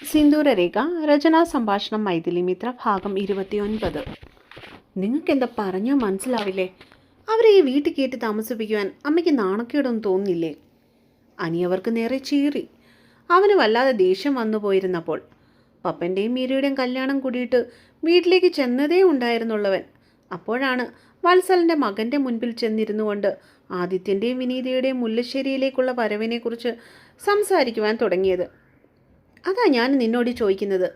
സിന്ദൂരരേഖ രചനാ സംഭാഷണം മൈഥിലി മിത്ര ഭാഗം ഇരുപത്തിയൊൻപത്. നിങ്ങൾക്ക് എന്താ പറഞ്ഞാൽ മനസ്സിലാവില്ലേ? അവരെ ഈ വീട്ടിൽ കയറ്റി താമസിപ്പിക്കുവാൻ അമ്മയ്ക്ക് നാണക്കേടൊന്നും തോന്നില്ലേ അനിയവർക്ക് നേരെ ചീറി. അവന് വല്ലാതെ ദേഷ്യം വന്നു പോയിരുന്നപ്പോൾ പപ്പന്റെയും മീരയുടെയും കല്യാണം കൂടിയിട്ട് വീട്ടിലേക്ക് ചെന്നതേ ഉണ്ടായിരുന്നുള്ളവൻ. അപ്പോഴാണ് വത്സലിന്റെ മകന്റെ മുൻപിൽ ചെന്നിരുന്നു കൊണ്ട് ആദിത്യന്റെയും വിനീതയുടെയും മുല്ലശ്ശേരിയിലേക്കുള്ള വരവിനെക്കുറിച്ച് സംസാരിക്കുവാൻ തുടങ്ങിയത്. അതാ ഞാൻ നിന്നോട് ചോദിക്കുന്നത്.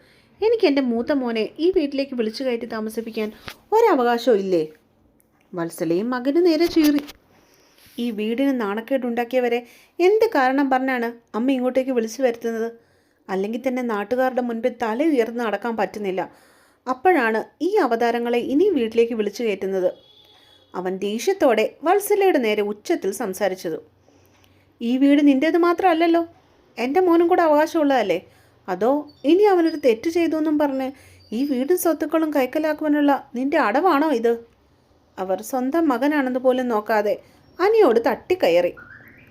എനിക്ക് എന്റെ മൂത്ത മോനെ ഈ വീട്ടിലേക്ക് വിളിച്ചു കയറ്റി താമസിപ്പിക്കാൻ ഒരവകാശവും ഇല്ലേ വത്സലയും മകന് നേരെ ചീറി. ഈ വീടിന് നാണക്കേടുണ്ടാക്കിയവരെ എന്ത് കാരണം പറഞ്ഞാണ് അമ്മ ഇങ്ങോട്ടേക്ക് വിളിച്ചു വരുത്തുന്നത്? അല്ലെങ്കിൽ തന്നെ നാട്ടുകാരുടെ മുൻപിൽ തല ഉയർന്ന് നടക്കാൻ പറ്റുന്നില്ല. അപ്പോഴാണ് ഈ അവതാരങ്ങളെ ഇനി വീട്ടിലേക്ക് വിളിച്ചു കയറ്റുന്നത്. അവൻ ദേഷ്യത്തോടെ വത്സലയുടെ നേരെ ഉച്ചത്തിൽ സംസാരിച്ചത്. ഈ വീട് നിന്റേത് മാത്രമല്ലല്ലോ. എന്റെ മോനും കൂടെ അവകാശമുള്ളതല്ലേ? അതോ ഇനി അവനൊരു തെറ്റ് ചെയ്തു എന്നും പറഞ്ഞ് ഈ വീടും സ്വത്തുക്കളും കൈക്കലാക്കുവാനുള്ള നിന്റെ അടവാണോ ഇത്? അവർ സ്വന്തം മകനാണെന്ന് പോലും നോക്കാതെ അനിയോട് തട്ടിക്കയറി.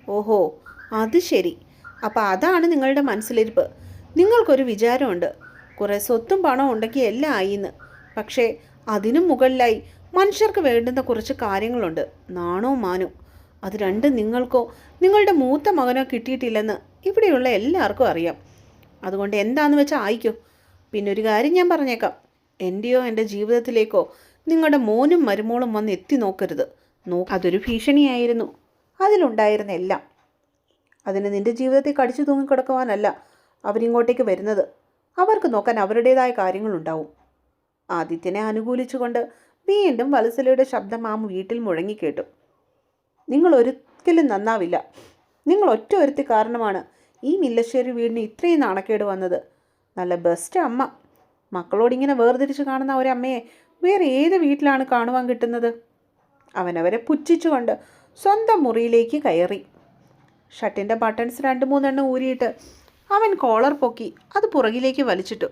ഓഹോ അത് ശരി. അപ്പോൾ അതാണ് നിങ്ങളുടെ മനസ്സിലിരിപ്പ്. നിങ്ങൾക്കൊരു വിചാരമുണ്ട്. കുറേ സ്വത്തും പണവും ഉണ്ടെങ്കിൽ എല്ലാം ആയിന്ന്. പക്ഷേ അതിനും മുകളിലായി മനുഷ്യർക്ക് വേണ്ടുന്ന കുറച്ച് കാര്യങ്ങളുണ്ട്. നാണോ മാനോ. അത് രണ്ടും നിങ്ങൾക്കോ നിങ്ങളുടെ മൂത്ത മകനോ കിട്ടിയിട്ടില്ലെന്ന് ഇവിടെയുള്ള എല്ലാവർക്കും അറിയാം. അതുകൊണ്ട് എന്താണെന്ന് വെച്ചാൽ ആയിക്കോ. പിന്നെ ഒരു കാര്യം ഞാൻ പറഞ്ഞേക്കാം. എന്റെയോ എന്റെ ജീവിതത്തിലേക്കോ നിങ്ങളുടെ മോനും മരുമോളും വന്ന് എത്തി നോക്കരുത്. നോ അതൊരു ഭീഷണിയായിരുന്നു. അതിലുണ്ടായിരുന്ന എല്ലാം. അതിന് നിന്റെ ജീവിതത്തിൽ കടിച്ചു തൂങ്ങിക്കിടക്കുവാനല്ല അവരിങ്ങോട്ടേക്ക് വരുന്നത്. അവർക്ക് നോക്കാൻ അവരുടേതായ കാര്യങ്ങളുണ്ടാവും. ആദിത്യനെ അനുകൂലിച്ചുകൊണ്ട് വീണ്ടും വത്സലയുടെ ശബ്ദം ആ വീട്ടിൽ മുഴങ്ങിക്കേട്ടു നിങ്ങൾ ഒരിക്കലും നന്നാവില്ല. നിങ്ങൾ ഒറ്റ ഒരുത്തി കാരണമാണ് ഈ മില്ലശ്ശേരി വീടിന് ഇത്രയും നാണക്കേട് വന്നത്. നല്ല ബെസ്റ്റ് അമ്മ. മക്കളോടിങ്ങനെ വേർതിരിച്ച് കാണുന്ന ഒരമ്മയെ വേറെ ഏത് വീട്ടിലാണ് കാണുവാൻ കിട്ടുന്നത്? അവനവരെ പുച്ഛിച്ചുകൊണ്ട് സ്വന്തം മുറിയിലേക്ക് കയറി. ഷർട്ടിന്റെ ബട്ടൺസ് രണ്ട് മൂന്നെണ്ണം ഊരിയിട്ട് അവൻ കോളർ പൊക്കി അത് പുറകിലേക്ക് വലിച്ചിട്ടു.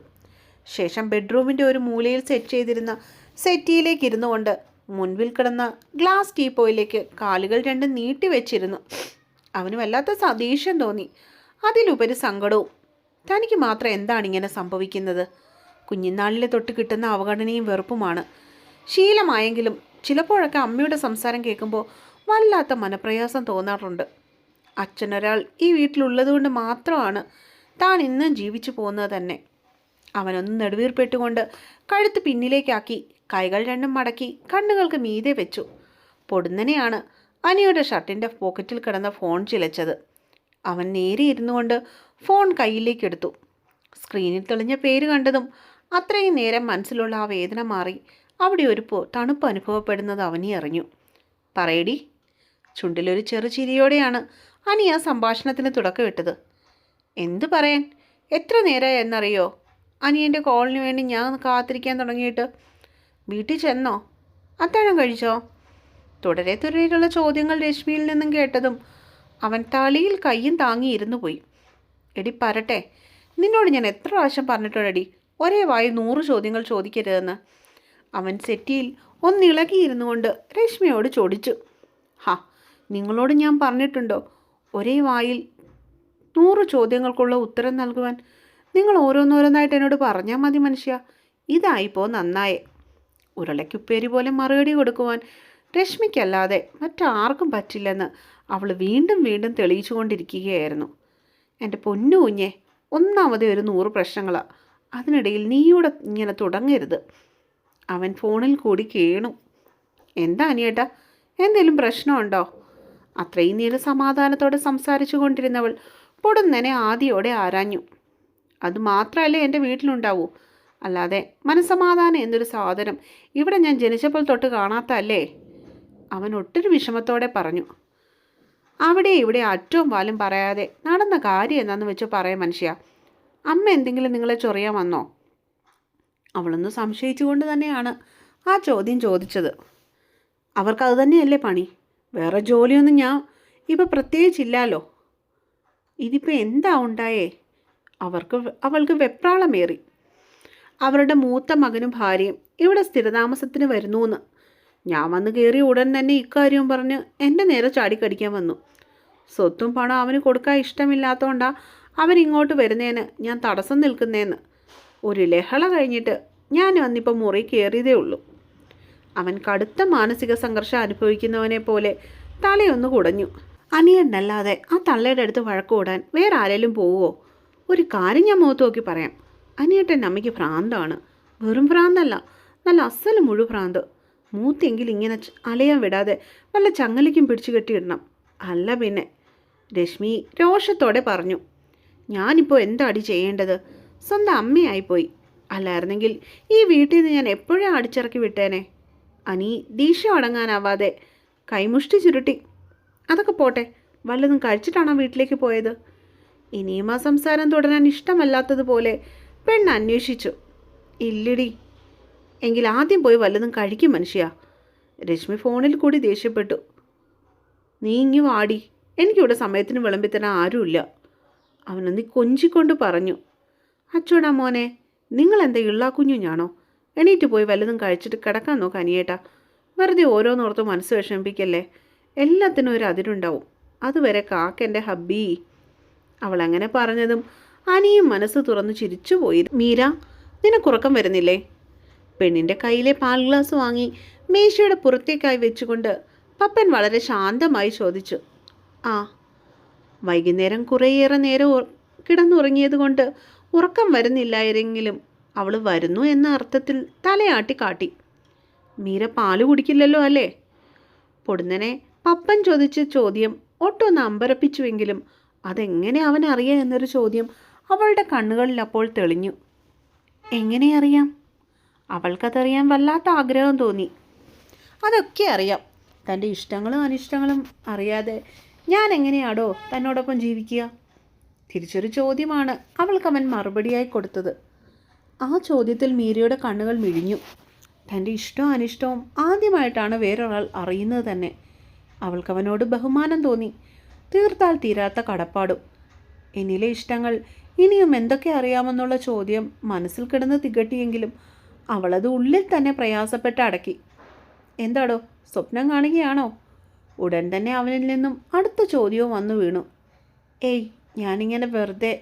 ശേഷം ബെഡ്റൂമിന്റെ ഒരു മൂലയിൽ സെറ്റ് ചെയ്തിരുന്ന സെറ്റിയിലേക്ക് ഇരുന്നു കൊണ്ട് മുൻപിൽ കിടന്ന ഗ്ലാസ് ടീപ്പോയിലേക്ക് കാലുകൾ രണ്ടും നീട്ടി വെച്ചിരുന്നു. അവന് വല്ലാത്ത സതീഷ്യം തോന്നി. അതിലുപരി സങ്കടവും. തനിക്ക് മാത്രം എന്താണ് ഇങ്ങനെ സംഭവിക്കുന്നത്? കുഞ്ഞിനാളിലെ തൊട്ട് കിട്ടുന്ന അവഗണനയും വെറുപ്പുമാണ്. ശീലമായെങ്കിലും ചിലപ്പോഴൊക്കെ അമ്മയുടെ സംസാരം കേൾക്കുമ്പോൾ വല്ലാത്ത മനപ്രയാസം തോന്നാറുണ്ട്. അച്ഛനൊരാൾ ഈ വീട്ടിലുള്ളതുകൊണ്ട് മാത്രമാണ് താൻ ഇന്നും ജീവിച്ചു പോകുന്നത് തന്നെ. അവനൊന്ന് നെടുവീർപ്പെട്ടുകൊണ്ട് കഴുത്ത് പിന്നിലേക്കാക്കി കൈകൾ രണ്ടും മടക്കി കണ്ണുകൾക്ക് മീതെ വെച്ചു. പൊടുന്നനെയാണ് അനിയുടെ ഷർട്ടിന്റെ പോക്കറ്റിൽ കിടന്ന ഫോൺ ചിലച്ചത്. അവൻ നേരെ ഇരുന്നു കൊണ്ട് ഫോൺ കയ്യിലേക്ക് എടുത്തു. സ്ക്രീനിൽ തെളിഞ്ഞ പേര് കണ്ടതും അത്രയും നേരം മനസ്സിലുള്ള ആ വേദന മാറി അവിടെ ഒരു തണുപ്പ് അനുഭവപ്പെടുന്നത് അവനി അറിഞ്ഞു. പറയടി ചുണ്ടിലൊരു ചെറു ചിരിയോടെയാണ് അനി ആ സംഭാഷണത്തിന് തുടക്കമിട്ടത്. എന്തു പറയാൻ? എത്ര നേരമായി എന്നറിയോ? അനിയന്റെ കോളിന് വേണ്ടി ഞാൻ കാത്തിരിക്കാൻ തുടങ്ങിയിട്ട്. വീട്ടിൽ ചെന്നോ? അത്താഴം കഴിച്ചോ? തുടരെ തുടരെയുള്ള ചോദ്യങ്ങൾ രശ്മിയിൽ നിന്നും കേട്ടതും അവൻ തളിയിൽ കയ്യും താങ്ങി ഇരുന്നു പോയി. എടി പറട്ടെ നിന്നോട് ഞാൻ എത്ര പ്രാവശ്യം പറഞ്ഞിട്ടുണ്ടടി? ഒരേ വായി നൂറ് ചോദ്യങ്ങൾ ചോദിക്കരുതെന്ന്. അവൻ സെറ്റിയിൽ ഒന്നിളകിയിരുന്നു കൊണ്ട് രശ്മിയോട് ചോദിച്ചു. ഹാ നിങ്ങളോട് ഞാൻ പറഞ്ഞിട്ടുണ്ടോ? ഒരേ വായിൽ നൂറ് ചോദ്യങ്ങൾക്കുള്ള ഉത്തരം നൽകുവാൻ നിങ്ങൾ ഓരോന്നോരോന്നായിട്ട് എന്നോട് പറഞ്ഞാൽ മതി മനുഷ്യ. ഇതായിപ്പോൾ നന്നായേ. ഉരുളയ്ക്കുപ്പേരി പോലെ മറുപടി കൊടുക്കുവാൻ രശ്മിക്കല്ലാതെ മറ്റാർക്കും പറ്റില്ലെന്ന് അവൾ വീണ്ടും വീണ്ടും തെളിയിച്ചു കൊണ്ടിരിക്കുകയായിരുന്നു എന്റെ പൊന്നു കുഞ്ഞെ ഒന്നാമതേ ഒരു നൂറ് പ്രശ്നങ്ങളാണ് അതിനിടയിൽ നീയൂടെ ഇങ്ങനെ തുടങ്ങരുത്. അവൻ ഫോണിൽ കൂടി കേണു. എന്താ അനിയേട്ടാ എന്തെങ്കിലും പ്രശ്നമുണ്ടോ? അത്രയും നേരം സമാധാനത്തോടെ സംസാരിച്ചു കൊണ്ടിരുന്നവൾ പൊടുന്നനെ ആദ്യോടെ ആരാഞ്ഞു. അത് മാത്രമല്ലേ എന്റെ വീട്ടിലുണ്ടാവൂ? അല്ലാതെ മനസമാധാനം എന്നൊരു സാധനം ഇവിടെ ഞാൻ ജനിച്ചപ്പോൾ തൊട്ട് കാണാത്തല്ലേ അവൻ ഒട്ടൊരു വിഷമത്തോടെ പറഞ്ഞു. അവിടെ ഇവിടെ അറ്റവും പാലും പറയാതെ നടന്ന കാര്യം എന്താണെന്ന് വെച്ച് പറയാം മനുഷ്യ. അമ്മ എന്തെങ്കിലും നിങ്ങളെ ചൊറിയാൻ വന്നോ? അവളൊന്ന് സംശയിച്ചുകൊണ്ട് തന്നെയാണ് ആ ചോദ്യം ചോദിച്ചത്. അവർക്ക് അത് തന്നെയല്ലേ പണി? വേറെ ജോലിയൊന്നും ഞാൻ ഇപ്പം പ്രത്യേകിച്ചില്ലല്ലോ ഇതിപ്പോൾ എന്താ ഉണ്ടായേ? അവർക്ക് അവൾക്ക് വെപ്രാളമേറി. അവരുടെ മൂത്ത മകനും ഭാര്യയും ഇവിടെ സ്ഥിരതാമസത്തിന് വരുന്നു എന്ന് ഞാൻ വന്ന് കയറിയ ഉടൻ തന്നെ ഇക്കാര്യവും പറഞ്ഞ് എന്റെ നേരെ ചാടിക്കടിക്കാൻ വന്നു. സ്വത്തും പണം അവന് കൊടുക്കാൻ ഇഷ്ടമില്ലാത്തതുകൊണ്ടാണ് അവരിങ്ങോട്ട് വരുന്നതിന് ഞാൻ തടസ്സം നിൽക്കുന്നേന്ന്. ഒരു ലഹള കഴിഞ്ഞിട്ട് ഞാൻ വന്നിപ്പോൾ മുറി കയറിയതേ ഉള്ളൂ. അവൻ കടുത്ത മാനസിക സംഘർഷം അനുഭവിക്കുന്നവനെ പോലെ തലയൊന്ന് കുടഞ്ഞു. അനിയനല്ലാതെ ആ തള്ളയുടെ അടുത്ത് വഴക്ക് കൂടാൻ വേറെ ആരെങ്കിലും പോവോ? ഒരു കാര്യം ഞാൻ മുഖത്ത് നോക്കി പറയാം. അനിയേട്ടൻ അമ്മയ്ക്ക് ഭ്രാന്താണ്. വെറും ഭ്രാന്തല്ല. നല്ല അസൽ മുഴു ഭ്രാന്ത്. മൂത്തെങ്കിൽ ഇങ്ങനെ അലയാൻ വിടാതെ വല്ല ചങ്ങലിക്കും പിടിച്ചു കെട്ടിയിടണം. അല്ല പിന്നെ രശ്മി രോഷത്തോടെ പറഞ്ഞു ഞാനിപ്പോൾ എന്താടി ചെയ്യേണ്ടത്? സ്വന്തം അമ്മയായിപ്പോയി. അല്ലായിരുന്നെങ്കിൽ ഈ വീട്ടിൽ നിന്ന് ഞാൻ എപ്പോഴും അടിച്ചിറക്കി വിട്ടേനെ? അനി ദീക്ഷ അടങ്ങാനാവാതെ കൈമുഷ്ടി ചുരുട്ടി അതൊക്കെ പോട്ടെ വല്ലതും കഴിച്ചിട്ടാണോ വീട്ടിലേക്ക് പോയത്? ഇനിയും ആ സംസാരം തുടരാൻ ഇഷ്ടമല്ലാത്തതുപോലെ പെണ്ണ് അന്വേഷിച്ചു ഇല്ലിടി എങ്കിൽ ആദ്യം പോയി വല്ലതും കഴിക്കും മനുഷ്യ രശ്മി ഫോണിൽ കൂടി ദേഷ്യപ്പെട്ടു നീ ഇങ്ങി വാടി എനിക്കിവിടെ സമയത്തിന് വിളമ്പിത്തരാൻ ആരുമില്ല. അവനൊന്ന് കൊഞ്ചിക്കൊണ്ട് പറഞ്ഞു. അച്ചോടാ മോനെ നിങ്ങളെന്താ ഇള്ളാക്കുഞ്ഞുഞ്ഞാണോ എണീറ്റ് പോയി വല്ലതും കഴിച്ചിട്ട് കിടക്കാൻ നോക്ക് അനിയേട്ടാ. വെറുതെ ഓരോന്നോർത്ത് മനസ്സ് വിഷമിപ്പിക്കല്ലേ? എല്ലാത്തിനും ഒരു അതിരുണ്ടാവും. അതുവരെ കാക്കെന്റെ ഹബ്ബി. അവൾ അങ്ങനെ പറഞ്ഞതും അനിയും മനസ്സ് തുറന്നു ചിരിച്ചുപോയി മീര നിനക്കുറക്കം വരുന്നില്ലേ? പെണ്ണിന്റെ കയ്യിലെ പാൽ ഗ്ലാസ് വാങ്ങി മേശയുടെ പുറത്തേക്കായി വെച്ചുകൊണ്ട് പപ്പൻ വളരെ ശാന്തമായി ചോദിച്ചു. ആ. വൈകുന്നേരം കുറേയേറെ നേരം കിടന്നുറങ്ങിയതുകൊണ്ട് കിടന്നുറങ്ങിയത് കൊണ്ട് ഉറക്കം വരുന്നില്ലായിരുന്നെങ്കിലും അവൾ വരുന്നു എന്ന അർത്ഥത്തിൽ തലയാട്ടി കാട്ടി. മീര പാൽ കുടിക്കില്ലല്ലോ അല്ലേ? പൊടുന്നനെ പപ്പൻ ചോദിച്ച ചോദ്യം ഒട്ടൊന്ന് അമ്പരപ്പിച്ചുവെങ്കിലും അതെങ്ങനെ അവൻ അറിയാം എന്നൊരു ചോദ്യം അവളുടെ കണ്ണുകളിൽ അപ്പോൾ തെളിഞ്ഞു. എങ്ങനെ അറിയാം? അവൾക്കതറിയാൻ വല്ലാത്ത ആഗ്രഹം തോന്നി. അതൊക്കെ അറിയാം. തന്റെ ഇഷ്ടങ്ങളും അനിഷ്ടങ്ങളും അറിയാതെ ഞാൻ എങ്ങനെയാടോ തന്നോടൊപ്പം ജീവിക്കുക? തിരിച്ചൊരു ചോദ്യമാണ് അവൾക്ക് അവൻ മറുപടിയായി കൊടുത്തത്. ആ ചോദ്യത്തിൽ മീരയുടെ കണ്ണുകൾ മിഴിഞ്ഞു. തന്റെ ഇഷ്ടവും അനിഷ്ടവും ആദ്യമായിട്ടാണ് വേറൊരാൾ അറിയുന്നത് തന്നെ. അവൾക്കവനോട് ബഹുമാനം തോന്നി. തീർത്താൽ തീരാത്ത കടപ്പാടും. എന്നിലെ ഇഷ്ടങ്ങൾ ഇനിയും എന്തൊക്കെ അറിയാമെന്നുള്ള ചോദ്യം മനസ്സിൽ കിടന്ന് തികട്ടിയെങ്കിലും അവളത് ഉള്ളിൽ തന്നെ പ്രയാസപ്പെട്ട് അടക്കി. എന്താടോ സ്വപ്നം കാണുകയാണോ? ഉടൻ തന്നെ അവനിൽ നിന്നും അടുത്ത ചോദ്യവും വന്നു വീണു. ഏയ് ഞാനിങ്ങനെ വെറുതെ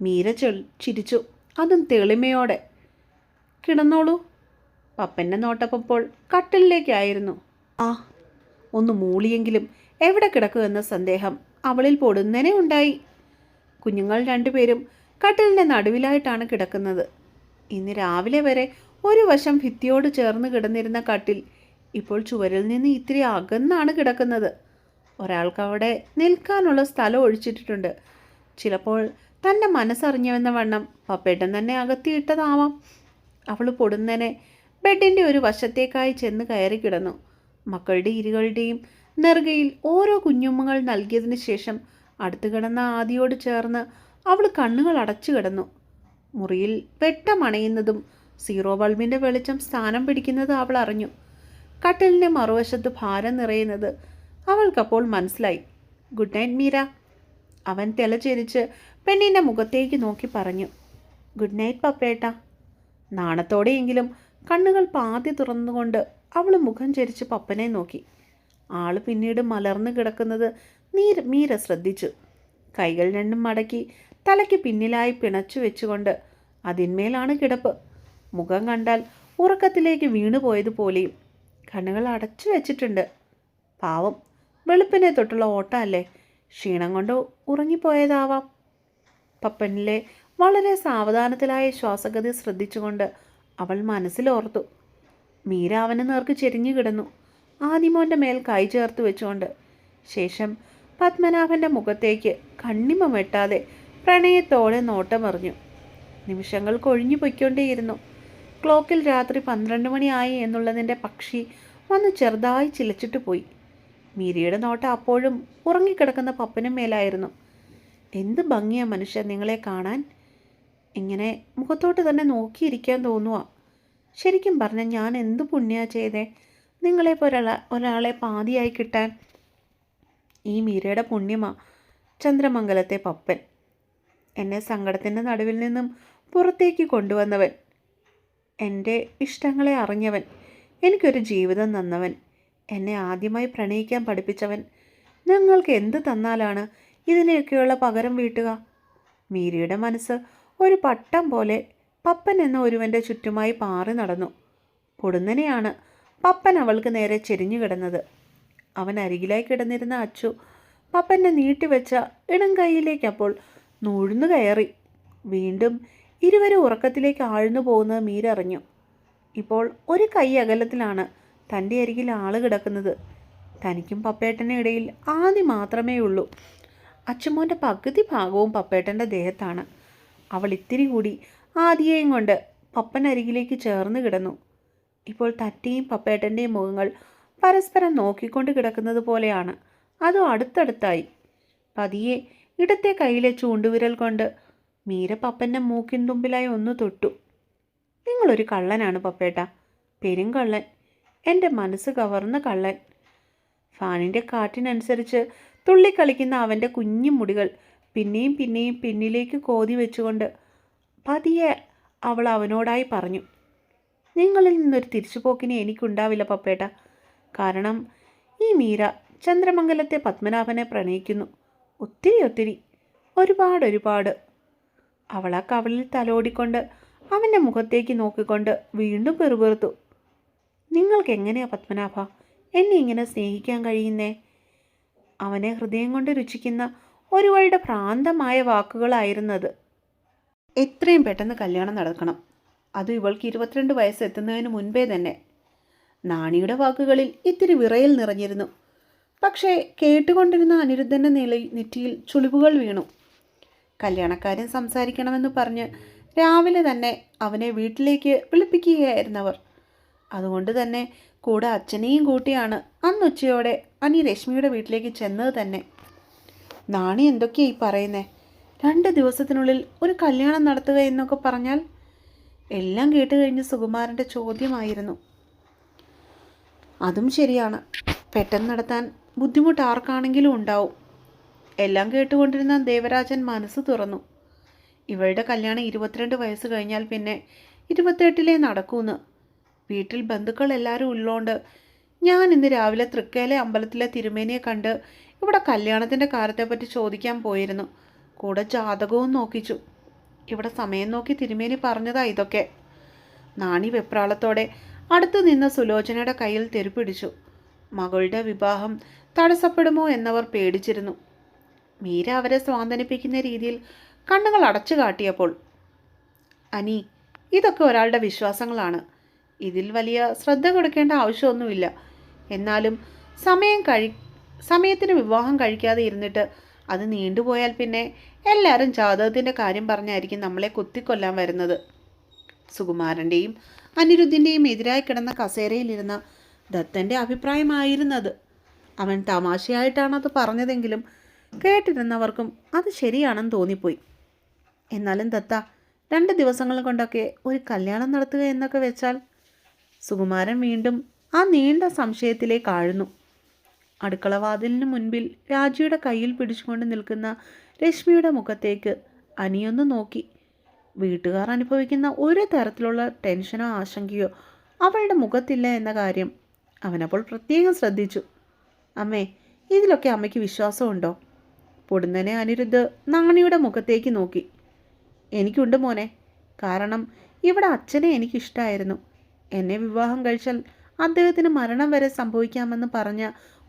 മീര ചിരിച്ചു. അതും തെളിമയോടെ. കിടന്നോളൂ. പപ്പന്റെ നോട്ടപ്പോൾ കട്ടിലിലേക്കായിരുന്നു. ആ ഒന്ന് മൂളിയെങ്കിലും എവിടെ കിടക്കുമെന്ന സന്ദേഹം അവളിൽ പൊടുന്നനെ ഉണ്ടായി. കുഞ്ഞുങ്ങൾ രണ്ടുപേരും കട്ടിലിന്റെ നടുവിലായിട്ടാണ് കിടക്കുന്നത്. ഇന്ന് രാവിലെ വരെ ഒരു വശം ഭിത്തിയോട് ചേർന്ന് കിടന്നിരുന്ന കട്ടിൽ ഇപ്പോൾ ചുവരിൽ നിന്ന് ഇത്തിരി അകന്നാണ് കിടക്കുന്നത്. ഒരാൾക്കവിടെ നിൽക്കാനുള്ള സ്ഥലം ഒഴിച്ചിട്ടിട്ടുണ്ട്. ചിലപ്പോൾ തന്റെ മനസ്സറിഞ്ഞുവെന്ന വണ്ണം പപ്പേട്ടൻ തന്നെ അകത്തിയിട്ടതാവാം. അവൾ പൊടുന്നനെ ബെഡിന്റെ ഒരു വശത്തേക്കായി ചെന്ന് കയറി കിടന്നു. മക്കളുടെ ഇരുകളുടെയും നെറുകയിൽ ഓരോ കുഞ്ഞുമ്മകൾ നൽകിയതിന് ശേഷം അടുത്തു കിടന്ന ആദിയോട് ചേർന്ന് അവൾ കണ്ണുകൾ അടച്ചു കിടന്നു. മുറിയിൽ വെട്ടമണയുന്നതും സീറോ ബൾബിന്റെ വെളിച്ചം സ്ഥാനം പിടിക്കുന്നത് അവൾ അറിഞ്ഞു. കട്ടിലിന്റെ മറുവശത്ത് ഭാരം നിറയുന്നത് അവൾക്കപ്പോൾ മനസ്സിലായി. Good night Meera. അവൻ തിലചെരിച്ച് പെണ്ണിന്റെ മുഖത്തേക്ക് നോക്കി പറഞ്ഞു. Good night പപ്പേട്ട. നാണത്തോടെയെങ്കിലും കണ്ണുകൾ പാതി തുറന്നുകൊണ്ട് അവൾ മുഖം ചരിച്ച് പപ്പനെ നോക്കി. ആൾ പിന്നീട് മലർന്നു കിടക്കുന്നത് നീര മീര ശ്രദ്ധിച്ചു. കൈകൾ രണ്ടും മടക്കി തലയ്ക്ക് പിന്നിലായി പിണച്ചു വെച്ചുകൊണ്ട് അതിന്മേലാണ് കിടപ്പ്. മുഖം കണ്ടാൽ ഉറക്കത്തിലേക്ക് വീണുപോയതുപോലെയും കണ്ണുകൾ അടച്ചു വെച്ചിട്ടുണ്ട്. പാവം. വെളുപ്പിനെ തൊട്ടുള്ള ഓട്ടമല്ലേ? ക്ഷീണം കൊണ്ട് ഉറങ്ങിപ്പോയതാവാം. പപ്പനിലെ വളരെ സാവധാനത്തിലായ ശ്വാസഗതി ശ്രദ്ധിച്ചുകൊണ്ട് അവൾ മനസ്സിലോർത്തു മീര അവന് നേർക്ക് ചെരിഞ്ഞു കിടന്നു. ആദിമോന്റെ മേൽ കൈ ചേർത്ത് വെച്ചുകൊണ്ട്. ശേഷം പത്മനാഭന്റെ മുഖത്തേക്ക് കണ്ണിമ വെട്ടാതെ പ്രണയത്തോടെ നോട്ടമെറിഞ്ഞു. നിമിഷങ്ങൾ കൊഴിഞ്ഞു പൊയ്ക്കൊണ്ടേയിരുന്നു. ക്ലോക്കിൽ രാത്രി പന്ത്രണ്ട് മണിയായി എന്നുള്ളതിന്റെ പക്ഷി വന്ന് ചെറുതായി ചിലച്ചിട്ട് പോയി. മീരയുടെ നോട്ടം അപ്പോഴും ഉറങ്ങിക്കിടക്കുന്ന പപ്പനും മേലായിരുന്നു. എന്ത് ഭംഗിയാ മനുഷ്യൻ നിങ്ങളെ കാണാൻ. ഇങ്ങനെ മുഖത്തോട്ട് തന്നെ നോക്കിയിരിക്കാൻ തോന്നുക ശരിക്കും പറഞ്ഞാൽ ഞാൻ എന്ത് പുണ്യാ ചെയ്തേ. നിങ്ങളെ ഒരാളെ ഒരാളെ പാതിയായി കിട്ടാൻ. ഈ മീരയുടെ പുണ്യമാ ചന്ദ്രമംഗലത്തെ പപ്പൻ. എന്നെ സങ്കടത്തിന്റെ നടുവിൽ നിന്നും പുറത്തേക്ക് കൊണ്ടുവന്നവൻ. എന്റെ ഇഷ്ടങ്ങളെ അറിഞ്ഞവൻ. എനിക്കൊരു ജീവിതം നന്നവൻ എന്നെ ആദ്യമായി പ്രണയിക്കാൻ പഠിപ്പിച്ചവൻ. നിങ്ങൾക്ക് എന്ത് തന്നാലാണ് ഇതിനെയൊക്കെയുള്ള പകരം വീട്ടുക. മീരിയുടെ മനസ്സ് ഒരു പട്ടം പോലെ പപ്പൻ എന്ന ഒരുവന്റെ ചുറ്റുമായി പാറി നടന്നു. പൊടുന്നനെയാണ് പപ്പൻ അവൾക്ക് നേരെ ചെരിഞ്ഞു കിടന്നത്. അവൻ അരികിലായി കിടന്നിരുന്ന അച്ചു പപ്പനെ നീട്ടിവെച്ച ഇടം കൈയിലേക്ക് അപ്പോൾ നൂഴ്ന്നു കയറി. വീണ്ടും ഇരുവരും ഉറക്കത്തിലേക്ക് ആഴ്ന്നു പോകുന്നത് മീരറിഞ്ഞു. ഇപ്പോൾ ഒരു കൈ അകലത്തിലാണ് തന്റെ അരികിൽ ആൾ കിടക്കുന്നത്. തനിക്കും പപ്പേട്ടനും ഇടയിൽ ആദ്യം മാത്രമേ ഉള്ളൂ. അച്ഛമോന്റെ പകുതി ഭാഗവും പപ്പേട്ടന്റെ ദേഹത്താണ്. അവൾ ഇത്തിരി കൂടി ആദിയെയും കൊണ്ട് പപ്പനരികിലേക്ക് ചേർന്ന് കിടന്നു. ഇപ്പോൾ തറ്റിയും പപ്പേട്ടന്റെയും മുഖങ്ങൾ പരസ്പരം നോക്കിക്കൊണ്ട് കിടക്കുന്നത് പോലെയാണ്. അതും അടുത്തടുത്തായി. പതിയെ ഇടത്തെ കയ്യിലെ ചൂണ്ടുവിരൽ കൊണ്ട് മീര പപ്പന്റെ മൂക്കിൻ തുമ്പിലായി ഒന്ന് തൊട്ടു. നിങ്ങളൊരു കള്ളനാണ് പപ്പേട്ട. പെരുങ്കള്ളൻ എന്റെ മനസ്സ് കവർന്ന കള്ളൻ. ഫാനിന്റെ കാറ്റിനനുസരിച്ച് തുള്ളിക്കളിക്കുന്ന അവന്റെ കുഞ്ഞു മുടികൾ പിന്നെയും പിന്നെയും പിന്നിലേക്ക് കോതി വെച്ചുകൊണ്ട് പതിയെ അവൾ അവനോടായി പറഞ്ഞു നിങ്ങളിൽ നിന്നൊരു തിരിച്ചുപോക്കിനെ എനിക്കുണ്ടാവില്ല പപ്പേട്ട. കാരണം ഈ മീര ചന്ദ്രമംഗലത്തെ പത്മനാഭനെ പ്രണയിക്കുന്നു. ഒത്തിരി ഒത്തിരി. ഒരുപാട് ഒരുപാട് അവൾ ആ കവളിൽ തലോടിക്കൊണ്ട് അവന്റെ മുഖത്തേക്ക് നോക്കിക്കൊണ്ട് വീണ്ടും പെറുപെറുത്തു. നിങ്ങൾക്ക് എങ്ങനെയാ പത്മനാഭ? എന്നെ ഇങ്ങനെ സ്നേഹിക്കാൻ കഴിയുന്നേ? അവനെ ഹൃദയം കൊണ്ട് രുചിക്കുന്ന ഒരുവളുടെ ഭ്രാന്തമായ വാക്കുകളായിരുന്നത്. എത്രയും പെട്ടെന്ന് കല്യാണം നടക്കണം. അത് ഇവൾക്ക് ഇരുപത്തിരണ്ട് വയസ്സ് എത്തുന്നതിന് മുൻപേ തന്നെ. നാണിയുടെ വാക്കുകളിൽ ഇത്തിരി വിറയൽ നിറഞ്ഞിരുന്നു. പക്ഷേ കേട്ടുകൊണ്ടിരുന്ന അനിരുദ്ധന്റെ നില നെറ്റിയിൽ ചുളിവുകൾ വീണു. കല്യാണക്കാരൻ സംസാരിക്കണമെന്ന് പറഞ്ഞ് രാവിലെ തന്നെ അവനെ വീട്ടിലേക്ക് വിളിപ്പിക്കുകയായിരുന്നവർ അതുകൊണ്ട് തന്നെ കൂടെ അച്ഛനെയും കൂട്ടിയാണ് അന്ന് ഉച്ചയോടെ അനി രശ്മിയുടെ വീട്ടിലേക്ക് ചെന്നത് തന്നെ. നാണി എന്തൊക്കെയാ ഈ പറയുന്നേ? രണ്ട് ദിവസത്തിനുള്ളിൽ ഒരു കല്യാണം നടത്തുക എന്നൊക്കെ പറഞ്ഞാൽ എല്ലാം കേട്ട് കഴിഞ്ഞ് സുകുമാരന്റെ ചോദ്യമായിരുന്നു. അതും ശരിയാണ്. പെട്ടെന്ന് നടത്താൻ ബുദ്ധിമുട്ട് ആർക്കാണെങ്കിലും ഉണ്ടാവും. എല്ലാം കേട്ടുകൊണ്ടിരുന്ന ദേവരാജൻ മനസ്സ് തുറന്നു. ഇവളുടെ കല്യാണം ഇരുപത്തിരണ്ട് വയസ്സ് കഴിഞ്ഞാൽ പിന്നെ ഇരുപത്തെട്ടിലേ നടക്കൂന്ന്. വീട്ടിൽ ബന്ധുക്കൾ എല്ലാവരും ഉള്ളോണ്ട് ഞാൻ ഇന്ന് രാവിലെ തൃക്കേലെ അമ്പലത്തിലെ തിരുമേനിയെ കണ്ട് ഇവിടെ കല്യാണത്തിന്റെ കാര്യത്തെപ്പറ്റി ചോദിക്കാൻ പോയിരുന്നു. കൂടെ ജാതകവും നോക്കിച്ചു. ഇവിടെ സമയം നോക്കി തിരുമേനി പറഞ്ഞതാ ഇതൊക്കെ. നാണി വെപ്രാളത്തോടെ അടുത്തു നിന്ന സുലോചനയുടെ കയ്യിൽ തെരുപ്പിടിച്ചു മകളുടെ വിവാഹം തടസ്സപ്പെടുമോ എന്നവർ പേടിച്ചിരുന്നു. മീര അവരെ സ്വാന്തനിപ്പിക്കുന്ന രീതിയിൽ കണ്ണുകൾ അടച്ചു കാട്ടിയപ്പോൾ അനി ഇതൊക്കെ ഒരാളുടെ വിശ്വാസങ്ങളാണ്. ഇതിൽ വലിയ ശ്രദ്ധ കൊടുക്കേണ്ട ആവശ്യമൊന്നുമില്ല. എന്നാലും സമയം കഴി സമയത്തിന് വിവാഹം കഴിക്കാതെ ഇരുന്നിട്ട് അത് നീണ്ടുപോയാൽ പിന്നെ എല്ലാവരും ജാതകത്തിന്റെ കാര്യം പറഞ്ഞായിരിക്കും നമ്മളെ കുത്തിക്കൊല്ലാൻ വരുന്നത്. സുകുമാരന്റെയും അനിരുദ്ധിന്റെയും എതിരായി കിടന്ന കസേരയിലിരുന്ന ദത്തന്റെ അഭിപ്രായമായിരുന്നത്. അവൻ തമാശയായിട്ടാണത് പറഞ്ഞതെങ്കിലും കേട്ടിരുന്നവർക്കും അത് ശരിയാണെന്ന് തോന്നിപ്പോയി. എന്നാലും ദത്ത രണ്ട് ദിവസങ്ങൾ കൊണ്ടൊക്കെ ഒരു കല്യാണം നടത്തുക എന്നൊക്കെ വെച്ചാൽ സുകുമാരൻ വീണ്ടും ആ നീണ്ട സംശയത്തിലേക്ക് ആഴ്ന്നു. അടുക്കളവാതിലിന് മുൻപിൽ രാജിയുടെ കയ്യിൽ പിടിച്ചുകൊണ്ട് നിൽക്കുന്ന രശ്മിയുടെ മുഖത്തേക്ക് അനിയൊന്ന് നോക്കി. വീട്ടുകാർ അനുഭവിക്കുന്ന ഒരു തരത്തിലുള്ള ടെൻഷനോ ആശങ്കയോ അവളുടെ മുഖത്തില്ല എന്ന കാര്യം അവനപ്പോൾ പ്രത്യേകം ശ്രദ്ധിച്ചു. അമ്മേ ഇതിലൊക്കെ അമ്മയ്ക്ക് വിശ്വാസമുണ്ടോ? പൊടുന്നനെ അനിരുദ്ധ് നാണിയുടെ മുഖത്തേക്ക് നോക്കി. എനിക്കുണ്ട് മോനെ. കാരണം ഇവിടെ അച്ഛനെ എനിക്കിഷ്ടമായിരുന്നു എന്നെ വിവാഹം കഴിച്ചാൽ അദ്ദേഹത്തിന് മരണം വരെ സംഭവിക്കാമെന്ന് പറഞ്ഞ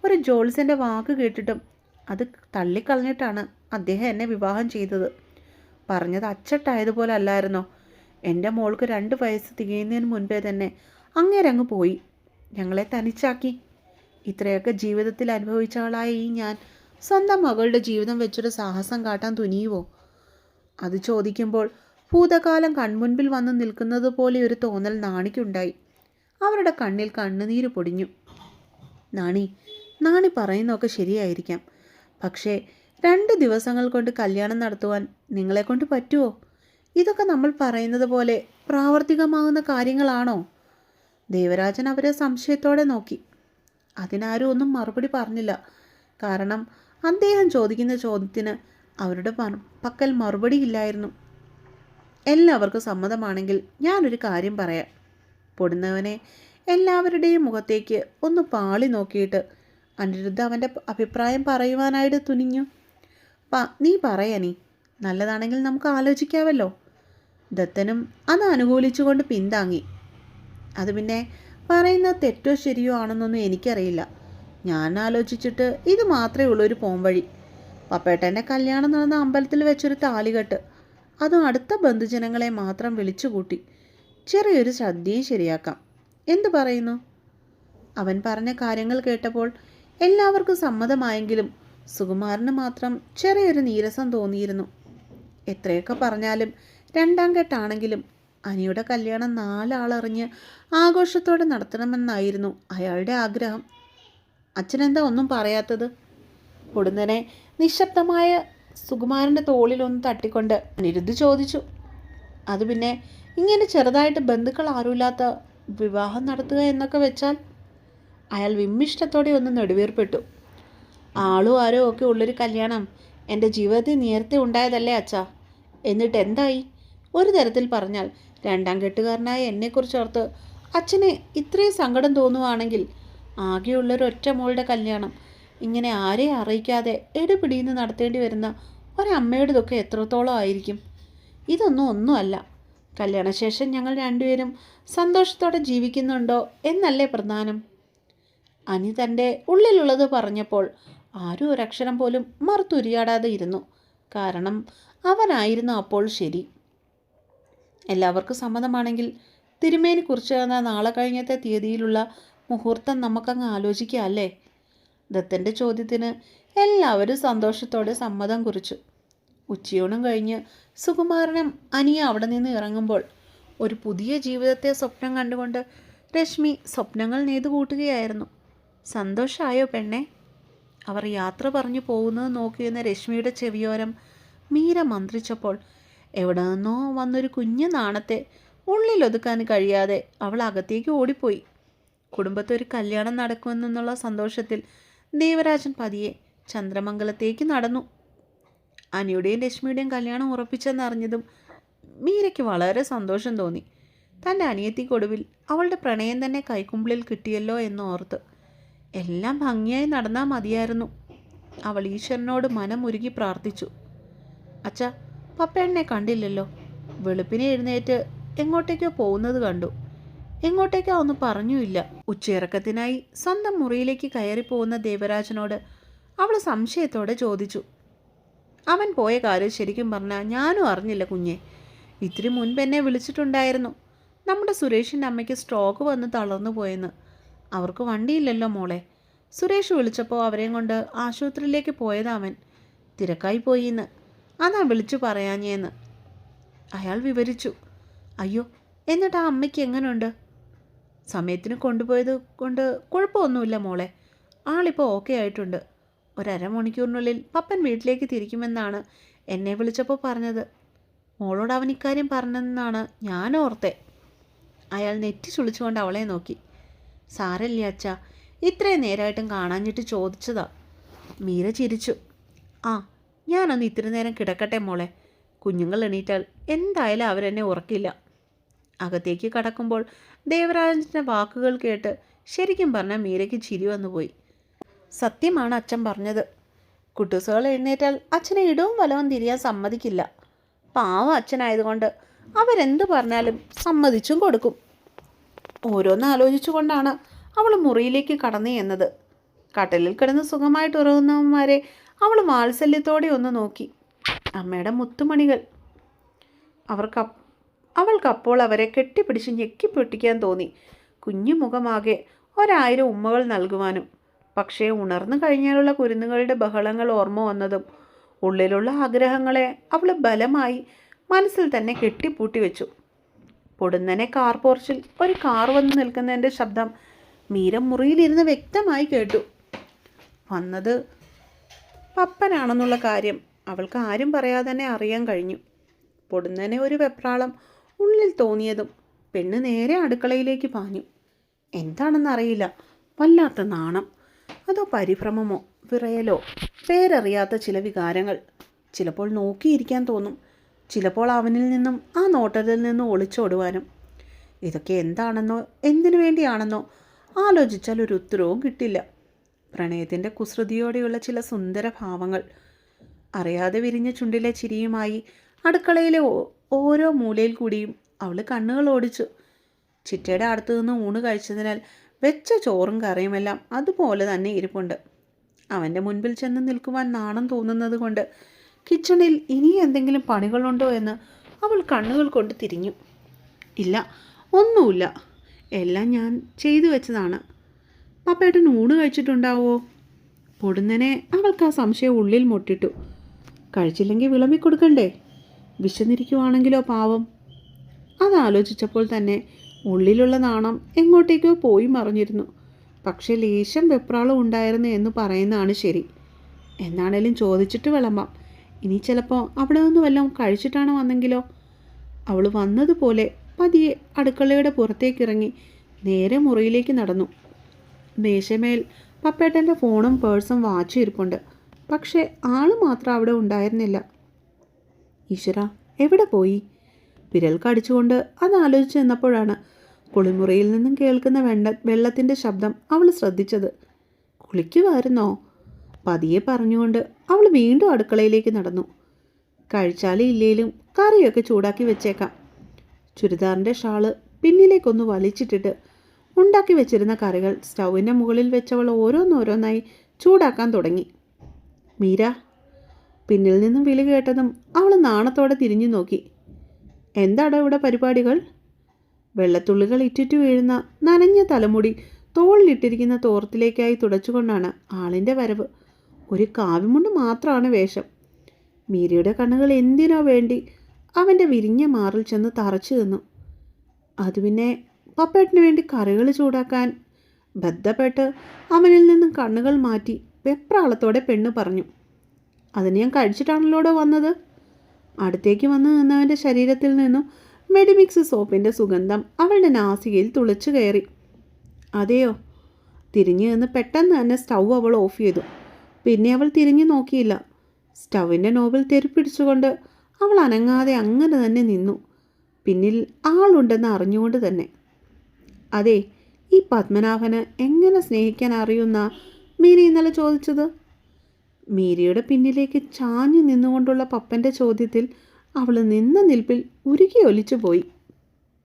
ഒരു ജോൾസിന്റെ വാക്ക് കേട്ടിട്ടും അത് തള്ളിക്കളഞ്ഞിട്ടാണ് അദ്ദേഹം എന്നെ വിവാഹം ചെയ്തത്. പറഞ്ഞത് അച്ചട്ടായതുപോലെ അല്ലായിരുന്നോ എന്റെ മോൾക്ക് രണ്ട് വയസ്സ് തികയുന്നതിന് മുൻപേ തന്നെ അങ്ങേരങ്ങ് പോയി. ഞങ്ങളെ തനിച്ചാക്കി. ഇത്രയൊക്കെ ജീവിതത്തിൽ അനുഭവിച്ച ആളായ ഈ ഞാൻ. സ്വന്തം മകളുടെ ജീവിതം വെച്ചൊരു സാഹസം കാട്ടാൻ തുനിയുവോ? അത് ചോദിക്കുമ്പോൾ ഭൂതകാലം കൺമുൻപിൽ വന്ന് നിൽക്കുന്നത് പോലെ ഒരു തോന്നൽ നാണിക്കുണ്ടായി. അവരുടെ കണ്ണിൽ കണ്ണുനീര് പൊടിഞ്ഞു. നാണി നാണി പറയുന്നതൊക്കെ ശരിയായിരിക്കാം. പക്ഷേ രണ്ട് ദിവസങ്ങൾ കൊണ്ട് കല്യാണം നടത്തുവാൻ നിങ്ങളെ കൊണ്ട് പറ്റുമോ ഇതൊക്കെ നമ്മൾ പറയുന്നത് പോലെ പ്രാവർത്തികമാകുന്ന കാര്യങ്ങളാണോ? ദേവരാജൻ അവരെ സംശയത്തോടെ നോക്കി. അതിനാരും ഒന്നും മറുപടി പറഞ്ഞില്ല. കാരണം അദ്ദേഹം ചോദിക്കുന്ന ചോദ്യത്തിന് അവരുടെ പക്കൽ മറുപടി ഇല്ലായിരുന്നു. എല്ലാവർക്കും സമ്മതമാണെങ്കിൽ ഞാനൊരു കാര്യം പറയാം. പൊടുന്നവനെ എല്ലാവരുടെയും മുഖത്തേക്ക് ഒന്ന് പാളി നോക്കിയിട്ട് അനിരുദ്ധ അവന്റെ അഭിപ്രായം പറയുവാനായിട്ട് തുനിഞ്ഞു. പ നീ പറയനി നല്ലതാണെങ്കിൽ നമുക്ക് ആലോചിക്കാമല്ലോ ദത്തനും അത് അനുകൂലിച്ചുകൊണ്ട് പിന്താങ്ങി. അത് പിന്നെ പറയുന്നത് തെറ്റോ ശരിയോ ആണെന്നൊന്നും എനിക്കറിയില്ല. ഞാൻ ആലോചിച്ചിട്ട് ഇത് മാത്രമേ ഉള്ളൂ ഒരു പോംവഴി. പപ്പേട്ടന്റെ കല്യാണം നടന്ന അമ്പലത്തിൽ വെച്ചൊരു താലികെട്ട്. അതും അടുത്ത ബന്ധുജനങ്ങളെ മാത്രം വിളിച്ചുകൂട്ടി. ചെറിയൊരു ശ്രദ്ധയും ശരിയാക്കാം. എന്തു പറയുന്നു? അവൻ പറഞ്ഞ കാര്യങ്ങൾ കേട്ടപ്പോൾ എല്ലാവർക്കും സമ്മതമായെങ്കിലും സുകുമാരന് മാത്രം ചെറിയൊരു നീരസം തോന്നിയിരുന്നു. എത്രയൊക്കെ പറഞ്ഞാലും രണ്ടാം കെട്ടാണെങ്കിലും അനിയുടെ കല്യാണം നാലാളറിഞ്ഞ് ആഘോഷത്തോടെ നടത്തണമെന്നായിരുന്നു അയാളുടെ ആഗ്രഹം. അച്ഛനെന്താ ഒന്നും പറയാത്തത്? ഉടനെ നിശബ്ദമായ സുകുമാരന്റെ തോളിലൊന്ന് തട്ടിക്കൊണ്ട് അനിരുദ്ധ് ചോദിച്ചു. അത് പിന്നെ ഇങ്ങനെ ചെറുതായിട്ട് ബന്ധുക്കൾ ആരുമില്ലാത്ത വിവാഹം നടത്തുക എന്നൊക്കെ വെച്ചാൽ അയാൾ വിമ്മിഷ്ടത്തോടെ ഒന്ന് നെടുവീർപ്പെട്ടു. ആളും ആരോ ഒക്കെ ഉള്ളൊരു കല്യാണം എന്റെ ജീവിതത്തിൽ നേരത്തെ ഉണ്ടായതല്ലേ അച്ഛാ. എന്നിട്ട് എന്തായി? ഒരു തരത്തിൽ പറഞ്ഞാൽ രണ്ടാം കെട്ടുകാരനായ എന്നെക്കുറിച്ച് ഓർത്ത് അച്ഛന് ഇത്രയും സങ്കടം തോന്നുവാണെങ്കിൽ ആകെയുള്ളൊരു ഒറ്റ മോളുടെ കല്യാണം. ഇങ്ങനെ ആരെയും അറിയിക്കാതെ എടുപിടിയിന്ന് നടത്തേണ്ടി വരുന്ന ഒരമ്മയുടേതൊക്കെ എത്രത്തോളം ആയിരിക്കും? ഇതൊന്നും ഒന്നുമല്ല. കല്യാണശേഷം ഞങ്ങൾ രണ്ടുപേരും സന്തോഷത്തോടെ ജീവിക്കുന്നുണ്ടോ എന്നല്ലേ പ്രധാനം. അനി തന്റെ ഉള്ളിലുള്ളത് പറഞ്ഞപ്പോൾ ആരും ഒരക്ഷരം പോലും മറുത്തുരിയാടാതെ ഇരുന്നു. കാരണം അവനായിരുന്നു അപ്പോൾ ശരി. എല്ലാവർക്കും സമ്മതമാണെങ്കിൽ തിരുമേനി കുറിച്ച് നാളെ കഴിഞ്ഞത്തെ തീയതിയിലുള്ള മുഹൂർത്തം നമുക്കങ്ങ് ആലോചിക്കാം അല്ലേ? ദത്തന്റെ ചോദ്യത്തിന് എല്ലാവരും സന്തോഷത്തോടെ സമ്മതം കുറിച്ചു. ഉച്ചയൂണും കഴിഞ്ഞ് സുകുമാരനും അനിയ അവിടെ നിന്ന് ഇറങ്ങുമ്പോൾ ഒരു പുതിയ ജീവിതത്തെ സ്വപ്നം കണ്ടുകൊണ്ട് രശ്മി സ്വപ്നങ്ങൾ നെയ്തു കൂട്ടുകയായിരുന്നു. സന്തോഷമായോ പെണ്ണെ? അവർ യാത്ര പറഞ്ഞു പോകുന്നത് നോക്കിയിരുന്ന രശ്മിയുടെ ചെവിയോരം മീര മന്ത്രിച്ചപ്പോൾ എവിടെ നിന്നോ വന്നൊരു കുഞ്ഞു നാണത്തെ ഉള്ളിലൊതുക്കാൻ കഴിയാതെ അവൾ അകത്തേക്ക് ഓടിപ്പോയി. കുടുംബത്തൊരു കല്യാണം നടക്കുമെന്നുള്ള സന്തോഷത്തിൽ ദേവരാജൻ പതിയെ ചന്ദ്രമംഗലത്തേക്ക് നടന്നു. അനിയുടെയും ലക്ഷ്മിയുടെയും കല്യാണം ഉറപ്പിച്ചെന്നറിഞ്ഞതും മീരയ്ക്ക് വളരെ സന്തോഷം തോന്നി. തന്റെ അനിയത്തിക്കൊടുവിൽ അവളുടെ പ്രണയം തന്നെ കൈക്കുമ്പിളിൽ കിട്ടിയല്ലോ എന്ന് ഓർത്ത് എല്ലാം ഭംഗിയായി നടന്നാൽ മതിയായിരുന്നു. അവൾ ഈശ്വരനോട് മനമുരുകി പ്രാർത്ഥിച്ചു. അച്ഛ പപ്പേണ്ണെ കണ്ടില്ലല്ലോ. വെളുപ്പിനെ എഴുന്നേറ്റ് എങ്ങോട്ടേക്കോ പോകുന്നത് കണ്ടു. എങ്ങോട്ടേക്കോ ഒന്നും പറഞ്ഞുമില്ല. ഉച്ചയിറക്കത്തിനായി സ്വന്തം മുറിയിലേക്ക് കയറിപ്പോകുന്ന ദേവരാജനോട് അവൾ സംശയത്തോടെ ചോദിച്ചു. അവൻ പോയ കാര്യം ശരിക്കും പറഞ്ഞാൽ ഞാനും അറിഞ്ഞില്ല കുഞ്ഞെ. ഇത്തിരി മുൻപ് എന്നെ വിളിച്ചിട്ടുണ്ടായിരുന്നു. നമ്മുടെ സുരേഷിന്റെ അമ്മയ്ക്ക് സ്ട്രോക്ക് വന്ന് തളർന്നു പോയെന്ന്. അവർക്ക് വണ്ടിയില്ലല്ലോ മോളെ. സുരേഷ് വിളിച്ചപ്പോൾ അവരെയും കൊണ്ട് ആശുപത്രിയിലേക്ക് പോയതാവൻ തിരക്കായി പോയി എന്ന് അതാ വിളിച്ചു പറയാഞ്ഞേന്ന്. അയാൾ വിവരിച്ചു. അയ്യോ എന്നിട്ട് ആ അമ്മയ്ക്ക് എങ്ങനെയുണ്ട് സമയത്തിന് കൊണ്ടുപോയത് കൊണ്ട് കുഴപ്പമൊന്നുമില്ല മോളെ. ആളിപ്പോൾ ഓക്കെ ആയിട്ടുണ്ട്. ഒരമണിക്കൂറിനുള്ളിൽ പപ്പൻ വീട്ടിലേക്ക് തിരിക്കുമെന്നാണ് എന്നെ വിളിച്ചപ്പോൾ പറഞ്ഞത്. മോളോട് അവൻ ഇക്കാര്യം പറഞ്ഞതെന്നാണ് ഞാൻ ഓർത്തെ. അയാൾ നെറ്റി ചുളിച്ചുകൊണ്ട് അവളെ നോക്കി. സാരല്ലേ അച്ഛ ഇത്രയും നേരമായിട്ടും കാണാഞ്ഞിട്ട് ചോദിച്ചതാ. മീര ചിരിച്ചു. ആ ഞാനൊന്ന് ഇത്തിരി നേരം കിടക്കട്ടെ മോളെ. കുഞ്ഞുങ്ങൾ എണീറ്റാൽ എന്തായാലും അവരെന്നെ ഉറക്കില്ല. അകത്തേക്ക് കടക്കുമ്പോൾ ദേവരാജന്റെ വാക്കുകൾ കേട്ട് ശരിക്കും പറഞ്ഞാൽ മീരയ്ക്ക് ചിരി വന്നുപോയി സത്യമാണ് അച്ഛൻ പറഞ്ഞത്. കുട്ടൂസുകൾ എഴുന്നേറ്റാൽ അച്ഛനെ ഇടവും വലവും തിരിയാൻ സമ്മതിക്കില്ല. പാവം അച്ഛനായതുകൊണ്ട് അവരെന്ത് പറഞ്ഞാലും സമ്മതിച്ചും കൊടുക്കും. ഓരോന്ന് ആലോചിച്ചുകൊണ്ടാണ് അവൾ മുറിയിലേക്ക് കടന്നു എന്നത്. കട്ടലിൽ കിടന്ന് സുഖമായിട്ട് ഉറങ്ങുന്നവന്മാരെ അവൾ വാത്സല്യത്തോടെ ഒന്ന് നോക്കി. അമ്മയുടെ മുത്തുമണികൾ. അവർക്ക് അവൾക്കപ്പോൾ അവരെ കെട്ടിപ്പിടിച്ച് ഞെക്കിപ്പൊട്ടിക്കാൻ തോന്നി. കുഞ്ഞു മുഖമാകെ ഒരായിരം ഉമ്മകൾ നൽകുവാനും. പക്ഷേ ഉണർന്നു കഴിഞ്ഞാലുള്ള കുരുന്നുകളുടെ ബഹളങ്ങൾ ഓർമ്മ വന്നതും ഉള്ളിലുള്ള ആഗ്രഹങ്ങളെ അവൾ ബലമായി മനസ്സിൽ തന്നെ കെട്ടിപ്പൂട്ടി വെച്ചു. പൊടുന്നനെ കാർ പോർച്ചിൽ ഒരു കാർ വന്ന് നിൽക്കുന്നതിന്റെ ശബ്ദം മീര മുറിയിലിരുന്ന് വ്യക്തമായി കേട്ടു. വന്നത് പപ്പനാണെന്നുള്ള കാര്യം അവൾക്ക് ആരും പറയാതെ തന്നെ അറിയാൻ കഴിഞ്ഞു. പൊടുന്നനെ ഒരു വെപ്രാളം ഉള്ളിൽ തോന്നിയതും പെണ്ണ് നേരെ അടുക്കളയിലേക്ക് പാഞ്ഞു. എന്താണെന്നറിയില്ല. വല്ലാത്ത നാണം. അതോ പരിഭ്രമമോ? വിറയലോ? പേരറിയാത്ത ചില വികാരങ്ങൾ. ചിലപ്പോൾ നോക്കിയിരിക്കാൻ തോന്നും. ചിലപ്പോൾ അവനിൽ നിന്നും ആ നോട്ടത്തിൽ നിന്നും ഒളിച്ചോടുവാനും. ഇതൊക്കെ എന്താണെന്നോ എന്തിനു വേണ്ടിയാണെന്നോ ആലോചിച്ചാൽ ഒരു ഉത്തരവും കിട്ടില്ല. പ്രണയത്തിന്റെ കുസൃതിയോടെയുള്ള ചില സുന്ദര ഭാവങ്ങൾ. അറിയാതെ വിരിഞ്ഞ ചുണ്ടിലെ ചിരിയുമായി അടുക്കളയിലെ ഓരോ മൂലയിൽ കൂടിയും അവൾ കണ്ണുകൾ ഓടിച്ചു. ചിറ്റയുടെ അടുത്ത് നിന്ന് ഊണ് കഴിച്ചതിനാൽ വെച്ച ചോറും കറിയുമെല്ലാം അതുപോലെ തന്നെ ഇരിപ്പുണ്ട്. അവന്റെ മുൻപിൽ ചെന്ന് നിൽക്കുവാൻ നാണം തോന്നുന്നത് കൊണ്ട് കിച്ചണിൽ ഇനി എന്തെങ്കിലും പണികളുണ്ടോ എന്ന് അവൾ കണ്ണുകൾ കൊണ്ട് തിരിഞ്ഞു. ഇല്ല ഒന്നുമില്ല. എല്ലാം ഞാൻ ചെയ്തു വെച്ചതാണ്. പപ്പേട്ടൻ ഊണ് കഴിച്ചിട്ടുണ്ടാവോ? പൊടുന്നനെ അവൾക്ക് ആ സംശയം ഉള്ളിൽ മുട്ടിട്ടു. കഴിച്ചില്ലെങ്കിൽ വിളമ്പി കൊടുക്കണ്ടേ വിശന്നിരിക്കുവാണെങ്കിലോ പാവം? അതാലോചിച്ചപ്പോൾ തന്നെ ഉള്ളിലുള്ള നാണം എങ്ങോട്ടേക്കോ പോയി മറിഞ്ഞിരുന്നു. പക്ഷേ ലേശം വെപ്രാളം ഉണ്ടായിരുന്നു എന്ന് പറയുന്നതാണ് ശരി. എന്നാണേലും ചോദിച്ചിട്ട് വിളമ്പാം. ഇനി ചിലപ്പോൾ അവിടെ നിന്ന് വല്ലതും കഴിച്ചിട്ടാണ് വന്നെങ്കിലോ? അവൾ വന്നതുപോലെ പതിയെ അടുക്കളയുടെ പുറത്തേക്കിറങ്ങി നേരെ മുറിയിലേക്ക് നടന്നു. മേശമേൽ പപ്പേട്ടന്റെ ഫോണും പേഴ്സും വാച്ചും ഇരിപ്പുണ്ട് പക്ഷേ ആൾ മാത്രം അവിടെ ഉണ്ടായിരുന്നില്ല. ഈശ്വര എവിടെ പോയി? വിരൽ കടിച്ചുകൊണ്ട് അത് ആലോചിച്ച് നിന്നപ്പോഴാണ് കുളിമുറിയിൽ നിന്നും കേൾക്കുന്ന വെണ്ട വെള്ളത്തിന്റെ ശബ്ദം അവൾ ശ്രദ്ധിച്ചത്. കുളിക്കുമായിരുന്നോ പതിയെ പറഞ്ഞുകൊണ്ട് അവൾ വീണ്ടും അടുക്കളയിലേക്ക് നടന്നു. കഴിച്ചാലും ഇല്ലേലും കറിയൊക്കെ ചൂടാക്കി വെച്ചേക്കാം. ചുരിദാറിന്റെ ഷാൾ പിന്നിലേക്കൊന്ന് വലിച്ചിട്ടിട്ട് ഉണ്ടാക്കി വെച്ചിരുന്ന കറികൾ സ്റ്റൗവിന്റെ മുകളിൽ വെച്ചവൾ ഓരോന്നോരോന്നായി ചൂടാക്കാൻ തുടങ്ങി. മീര പിന്നിൽ നിന്നും വിളി കേട്ടതും അവൾ നാണത്തോടെ തിരിഞ്ഞു നോക്കി. എന്താടോ ഇവിടെ പരിപാടികൾ? വെള്ളത്തുള്ളികൾ ഇറ്റിറ്റു വീഴുന്ന നനഞ്ഞ തലമുടി തോളിലിട്ടിരിക്കുന്ന തോർത്തിലേക്കായി തുടച്ചുകൊണ്ടാണ് ആളിന്റെ വരവ്. ഒരു കാവിമുണ്ട് മാത്രമാണ് വേഷം. മീരയുടെ കണ്ണുകൾ എന്തിനോ വേണ്ടി അവന്റെ വിരിഞ്ഞ മാറിൽ ചെന്ന് തറച്ചു നിന്നു. അത് പിന്നെ പപ്പേട്ടിന് വേണ്ടി കറികൾ ചൂടാക്കാൻ ബന്ധപ്പെട്ട് അവനിൽ നിന്നും കണ്ണുകൾ മാറ്റി വെപ്രാളത്തോടെ പെണ്ണ് പറഞ്ഞു. അതിന് ഞാൻ കഴിച്ചിട്ടാണല്ലോടെ വന്നത്. അടുത്തേക്ക് വന്ന് നിന്നവന്റെ ശരീരത്തിൽ നിന്നും മെഡിമിക്സ് സോപ്പിന്റെ സുഗന്ധം അവളുടെ നാസികയിൽ തുളിച്ചു കയറി. അതെയോ? തിരിഞ്ഞു നിന്ന് പെട്ടെന്ന് തന്നെ സ്റ്റൗ അവൾ ഓഫ് ചെയ്തു. പിന്നെ അവൾ തിരിഞ്ഞു നോക്കിയില്ല. സ്റ്റൗവിന്റെ നോബിൽ തെരുപ്പിടിച്ചുകൊണ്ട് അവൾ അനങ്ങാതെ അങ്ങനെ തന്നെ നിന്നു. പിന്നിൽ ആളുണ്ടെന്ന് അറിഞ്ഞുകൊണ്ട് തന്നെ. അതെ ഈ പത്മനാഭന് എങ്ങനെ സ്നേഹിക്കാൻ അറിയുന്ന മീരി ഇന്നലെ ചോദിച്ചത്? മീരയുടെ പിന്നിലേക്ക് ചാഞ്ഞു നിന്നുകൊണ്ടുള്ള പപ്പന്റെ ചോദ്യത്തിൽ അവൾ നിന്ന നിൽപ്പിൽ ഉരുകി ഒലിച്ചു പോയി